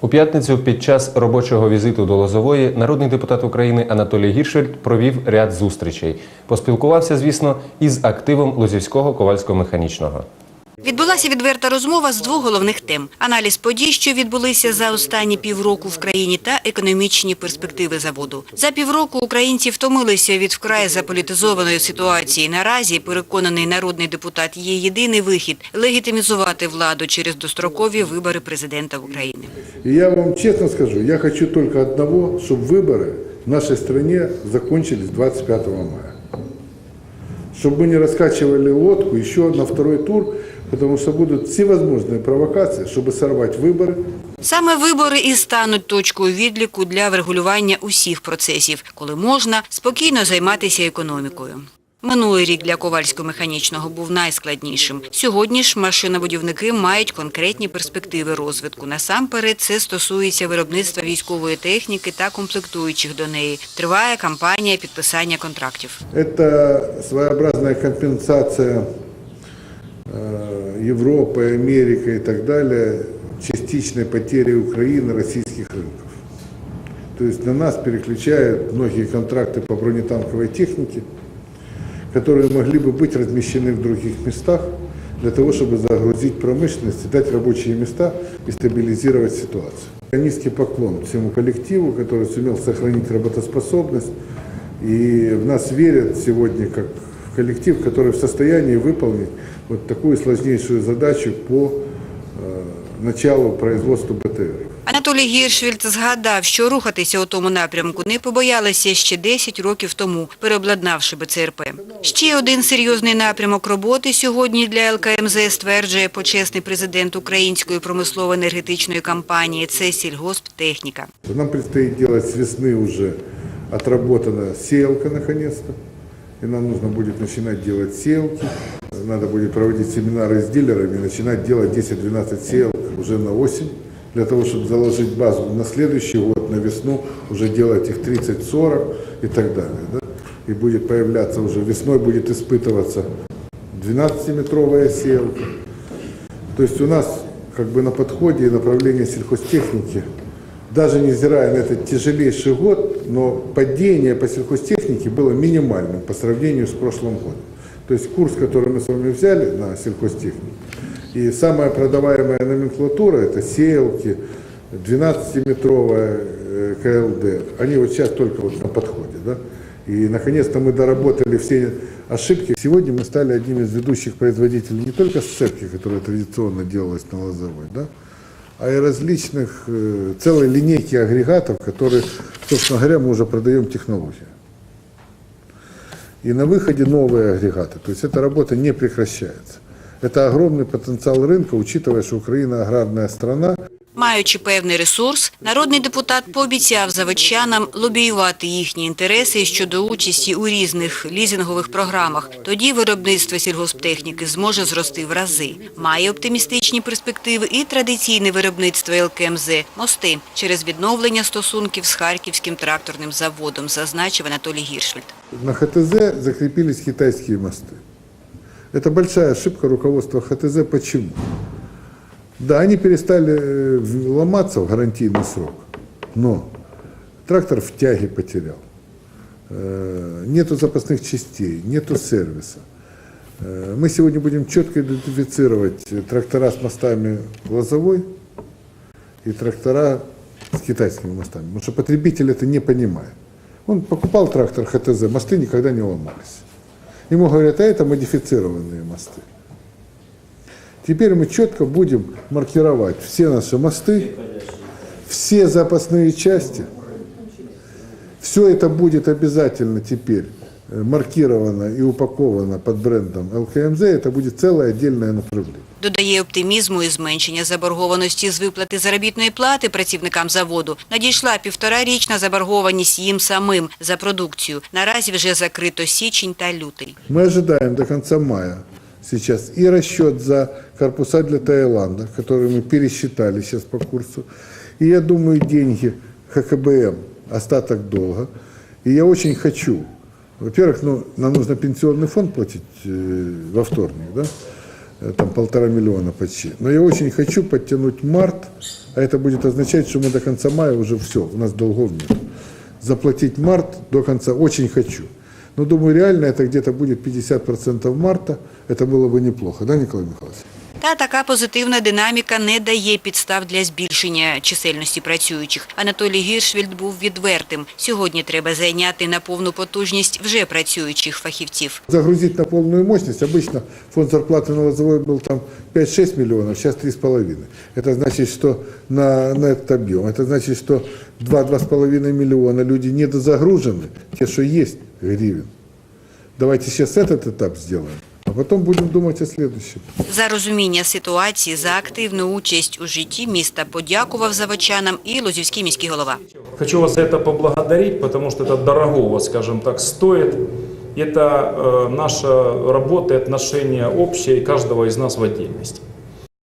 У п'ятницю під час робочого візиту до Лозової народний депутат України Анатолій Гіршельд провів ряд зустрічей. Поспілкувався, звісно, із активом Лозівського ковальсько-механічного. Відбулася відверта розмова з двох головних тем: аналіз подій, що відбулися за останні півроку в країні, та економічні перспективи заводу. За півроку українці втомилися від вкрай заполітизованої ситуації. Наразі переконаний народний депутат є єдиний вихід легітимізувати владу через дострокові вибори президента України. И я вам честно скажу, я хочу только одного, чтобы выборы в нашей стране закончились 25 мая. Чтобы мы не раскачивали лодку еще на второй тур, потому что будут всевозможные провокации, чтобы сорвать выборы. Саме вибори і стануть точкою відліку для врегулювання усіх процесів, коли можна спокійно займатися економікою. Минулий рік для Ковальсько-механічного був найскладнішим. Сьогодні ж машинобудівники мають конкретні перспективи розвитку. Насамперед це стосується виробництва військової техніки та комплектуючих до неї. Триває кампанія підписання контрактів. Это своеобразная компенсация Европы, Америки и так далее частичной потери Украины российских рынков. То есть на нас переключают многие контракты по бронетанковой технике, которые могли бы быть размещены в других местах для того, чтобы загрузить промышленность, и дать рабочие места и стабилизировать ситуацию. Низкий поклон всему коллективу, который сумел сохранить работоспособность. И в нас верят сегодня как коллектив, который в состоянии выполнить вот такую сложнейшую задачу по э, началу производства БТР. Анатолій Гіршвільд згадав, що рухатися у тому напрямку не побоялися ще 10 років тому, переобладнавши БЦРП. Ще один серйозний напрямок роботи сьогодні для ЛКМЗ стверджує почесний президент Української промислово-енергетичної компанії – це сільгосптехніка. Нам предстоит делать с весны уже отработана сеялка наконец-то. И нам нужно будет начинать делать сеялки. Надо будет проводить семинары с дилерами начинать делать 10-12 сеялок уже на осень. Для того, чтобы заложить базу на следующий год, на весну, уже делать их 30-40 и так далее. Да? И будет появляться уже весной, будет испытываться 12-метровая сеялка. То есть у нас как бы на подходе и направление сельхозтехники, даже невзирая на этот тяжелейший год, но падение по сельхозтехнике было минимальным по сравнению с прошлым годом. То есть курс, который мы с вами взяли на сельхозтехнику, и самая продаваемая номенклатура это сеялки, 12-метровая э, КЛД, они вот сейчас только вот на подходе. Да? И наконец-то мы доработали все ошибки. Сегодня мы стали одним из ведущих производителей не только сцепки, которая традиционно делалась на Лозовой, да? а и различных, э, целой линейки агрегатов, которые, собственно говоря, мы уже продаем технологию. И на выходе новые агрегаты. То есть эта работа не прекращается. Это огромный потенциал рынка, учитывая, что Украина аграрная страна, Маючи певний ресурс, народний депутат пообіцяв заводчанам лобіювати їхні інтереси щодо участі у різних лізингових програмах. Тоді виробництво сільгосптехніки зможе зрости в рази. Має оптимістичні перспективи і традиційне виробництво ЛКМЗ – мости через відновлення стосунків з Харківським тракторним заводом, зазначив Анатолій Гіршвельд. На ХТЗ закрепились китайские мосты. Это большая ошибка руководства ХТЗ. Почему? Да, они перестали э, ломаться в гарантийный срок, но трактор в тяге потерял. Э, Нету запасных частей, нету сервиса. Э, Мы сегодня будем четко идентифицировать трактора с мостами лозовой и трактора с китайскими мостами. Потому что потребитель это не понимает. Он покупал трактор ХТЗ, мосты никогда не ломались. Ему говорят, а это модифицированные мосты. Теперь мы четко будем маркировать все наши мосты, все запасные части. Все это будет обязательно теперь э, маркировано и упаковано под брендом ЛКМЗ. Это будет целое отдельное направление. Додає оптимізму і зменшення заборгованості з виплати заробітної плати працівникам заводу. Надійшла півторарічна заборгованість їм самим за продукцію. Наразі вже закрито січень та лютий. Мы ожидаем до конца мая сейчас и расчет за корпуса для Таиланда, которые мы пересчитали сейчас по курсу. И я думаю, деньги ХКБМ, остаток долга. И я очень хочу, во-первых, ну, нам нужно пенсионный фонд платить э, во вторник, да? Э, там полтора миллиона почти. Но я очень хочу подтянуть март А это будет означать, что мы до конца мая уже все, у нас долгов нет. Заплатить март до конца очень хочу. Но думаю, реально это где-то будет 50% марта. Это было бы неплохо, да, Николай Михайлович? Та така позитивна динаміка не дає підстав для збільшення чисельності працюючих. Анатолій Гіршвільд був відвертим. Сьогодні треба зайняти на повну потужність вже працюючих фахівців. Загрузить на полную мощность. Обычно фонд зарплаты на Лозовой был там 5-6 миллионов, сейчас 3,5. Это значит, что на, на этот объем. Это значит, что 2-2,5 миллиона люди недозагружены, те, что есть, гривен. Давайте сейчас этот этап сделаем, а потом будем думать о следующем. За розуміння ситуації, за активну участь у житті міста подякував заводчанам і Лозівський міський голова. Хочу вас за это поблагодарить, потому что это дорогого, скажем так, стоит. Это э, наша работа и отношение общее и каждого из нас в отдельности.